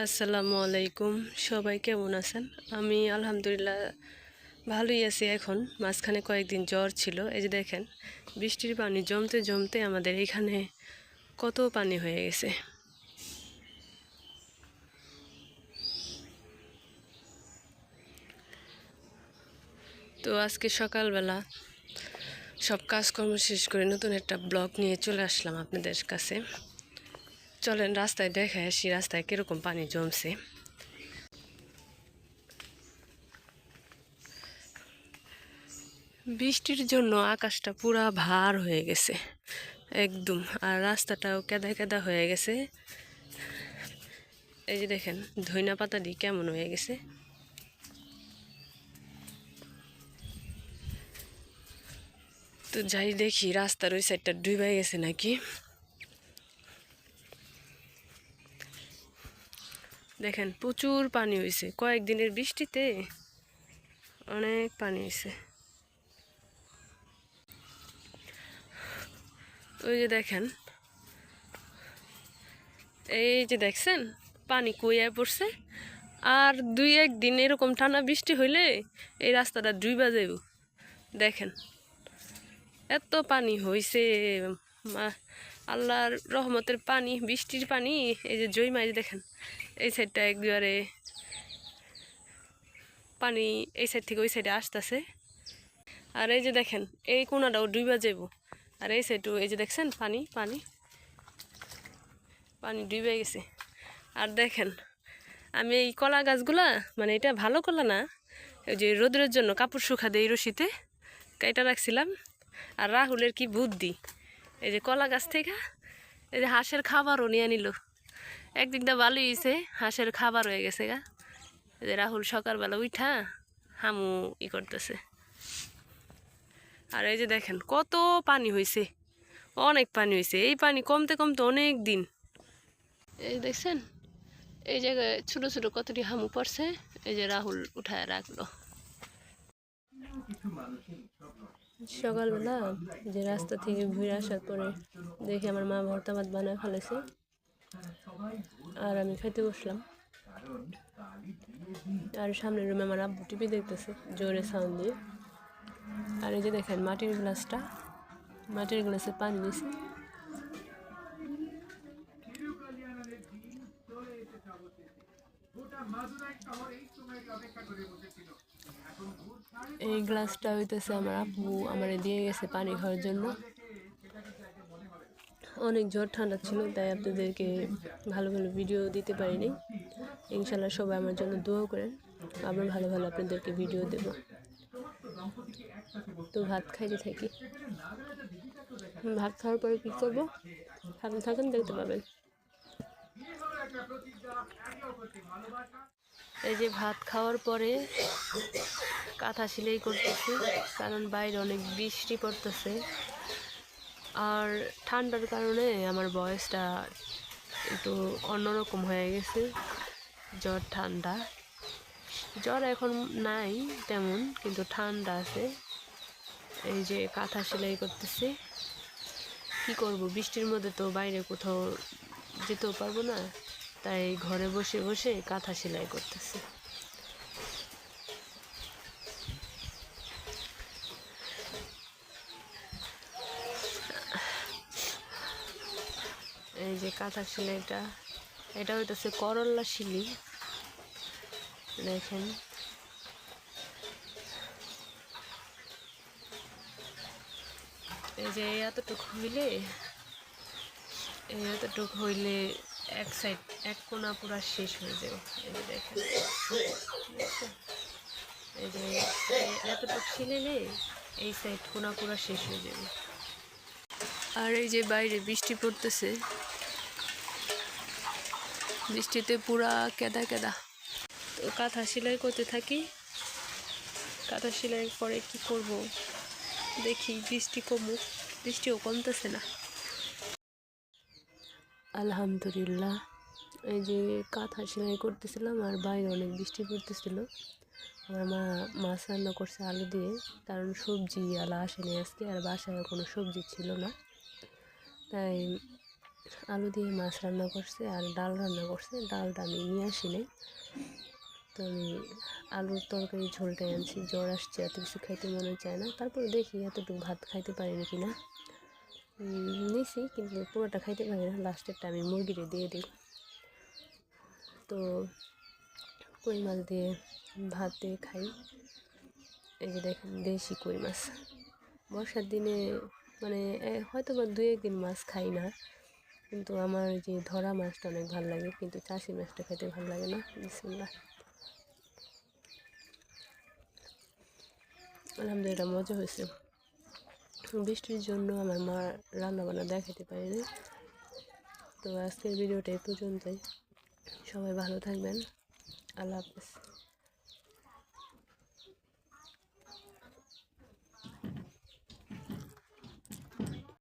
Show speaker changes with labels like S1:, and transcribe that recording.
S1: আসসালামু আলাইকুম। সবাই কেমন আছেন? আমি আলহামদুলিল্লাহ ভালোই আছি এখন। মাঝখানে কয়েকদিন জ্বর ছিল। এই যে দেখেন, বৃষ্টির পানি জমতে জমতে আমাদের এখানে কত পানি হয়ে গেছে। তো আজকে সকালবেলা সব কাজকর্ম শেষ করে নতুন একটা ব্লগ নিয়ে চলে আসলাম আপনাদের কাছে। চলেন রাস্তায় দেখে আসি রাস্তায় কীরকম পানি জমছে। বৃষ্টির জন্য আকাশটা পুরা ভার হয়ে গেছে, একদম। আর রাস্তাটাও কেদা কেদা হয়ে গেছে। এই যে দেখেন, ধইনা পাতা দিয়ে কেমন হয়ে গেছে। তো যাই দেখি, রাস্তার ওই সাইডটা ডুবাই গেছে নাকি? দেখেন, প্রচুর পানি হয়েছে কয়েকদিনের বৃষ্টিতে অনেক পানি হয়েছে ওই যে দেখেন, এই যে দেখছেন, পানি কুয়ায় পড়ছে। আর দুই একদিন এরকম টানা বৃষ্টি হইলে এই রাস্তাটা ডুইবা যাইব। দেখেন, এত পানি হয়েছে আল্লাহর রহমতের পানি, বৃষ্টির পানি, এই যে জয় মাছ দেখেন, এই সাইডটা একবারে পানি এই সাইড থেকে ওই সাইডে আসতেছে। আর এই যে দেখেন, এই কোনাটাও ডুইবা যাব আর এই সাইডও এই যে দেখছেন, পানি পানি পানি ডুবে গেছে। আর দেখেন, আমি এই কলা গাছগুলা মানে এটা ভালো কলা না ওই যে রোদ্রের জন্য কাপড় শুকা দেই রশিতে কেটা রাখছিলাম। আর রাহুলের কি বুদ্ধি। এই যে কলা গাছ থেকে এই যে হাঁসের খাবারও নিয়ে নিল। একদিক দা ভালোই হয়েছে হাঁসের খাবার হয়ে গেছে গা। এই যে রাহুল সকালবেলা উঠা হামু ই করতেছে। আর এই যে দেখেন কত পানি হয়েছে অনেক পানি হয়েছে এই পানি কমতে কমতে অনেক দিন। এই দেখছেন, এই জায়গায় ছোটো ছোটো কতটি হামু পড়ছে, এই যে রাহুল উঠায় রাখল। সকালবেলা যে রাস্তা থেকে ঘুরে আসার পরে দেখি আমার মা ভর্তা ভাত বানায় ফেলেছে। আর আমি খেতে বসলাম। আর সামনের রুমে আমার আব্বু টিভি দেখতেছে, জোরে সাউন্ড দিয়ে। আর এই যে দেখেন, মাটির গ্লাসটা, মাটির গ্লাসে পানি দিছে। এই গ্লাসটা হইতেছে আমার আপু, আমার দিয়ে গেছে পানি খাওয়ার জন্য। অনেক জ্বর ঠান্ডা ছিল, তাই আপনাদেরকে ভালো ভালো ভিডিও দিতে পারিনি। ইনশাল্লাহ সবাই আমার জন্য দোয়া করেন, আবার ভালো ভালো আপনাদেরকে ভিডিও দেব। তো ভাত খাইতে থাকি। ভাত খাওয়ার পরে কী করব? সাথে থাকেন, দেখতে পাবেন। এই যে ভাত খাওয়ার পরে কাঁথা সেলাই করতেছি, কারণ বাইরে অনেক বৃষ্টি পড়তেছে। আর ঠান্ডার কারণে আমার বয়সটা একটু অন্যরকম হয়ে গেছে, জ্বর ঠান্ডা। জ্বর এখন নাই তেমন, কিন্তু ঠান্ডা আছে। এই যে কাঁথা সেলাই করতেছি, কি করব? বৃষ্টির মধ্যে তো বাইরে কোথাও যেতেও পারব না, তাই ঘরে বসে বসে কাঁথা সেলাই করতেছি এই যে কাঁথা সেলাইটা এটা হইতেছে করল্লা শিলি। দেখেন। এই যে এতটুকু হইলে, এই এতটুকু হইলে এক সাইড, এক কোনা পুরা শেষ হয়ে যাবে। এই যে দেখেন। এই যে এতটুকু ছিলেলে এই সাইড কোনা পুরা শেষ হয়ে যাবে। আর এই যে বাইরে বৃষ্টি পড়তেছে বৃষ্টিতে পুরা কেদা কেদা। তো কাঁথা সেলাই করতে থাকি। কাঁথা সেলাই পরে কি করব? দেখি বৃষ্টি কমুক বৃষ্টিও কমতেছে না। আলহামদুলিল্লাহ এই যে কাঁথা সেলাই করতেছিলাম আর বাইরে অনেক বৃষ্টি পড়তেছিল। আমার মা মাছ রান্না করছে আলু দিয়ে কারণ সবজি আলা আসেনি আজকে আর বাসায় কোনো সবজি ছিল না। তাই আলু দিয়ে মাছ রান্না করছে আর ডাল রান্না করছে। ডালটা আমি নিয়ে আসি নাই। তো আমি আলুর তরকারি ঝোলটাই আনছি। জ্বর আসছে, এত কিছু খাইতে মনে চায় না। তারপরে দেখি এতটুকু ভাত খাইতে পারি নাকি না নিছি, কিন্তু পুরোটা খাইতে পারি না। লাস্টেরটা আমি মুরগিরে দিয়ে দিই। তো কই মাছ দিয়ে ভাত দিয়ে খাই। এই যে দেখেন, দেশি কই মাছ। বর্ষার দিনে মানে হয়তো বা দু একদিন মাছ খাই না। কিন্তু আমার যে ধরা মাছটা অনেক ভালো লাগে, কিন্তু চাষি মাছটা খেতে ভালো লাগে না। বিসমিল্লাহ। আলহামদুলিল্লাহ, মজা হয়েছে। বৃষ্টির জন্য আমার মা রান্না বান্না দেখাতে পারেনি। তো আজকের ভিডিওটা এই পর্যন্তই। সবাই ভালো থাকবেন। আল্লাহ হাফেজ।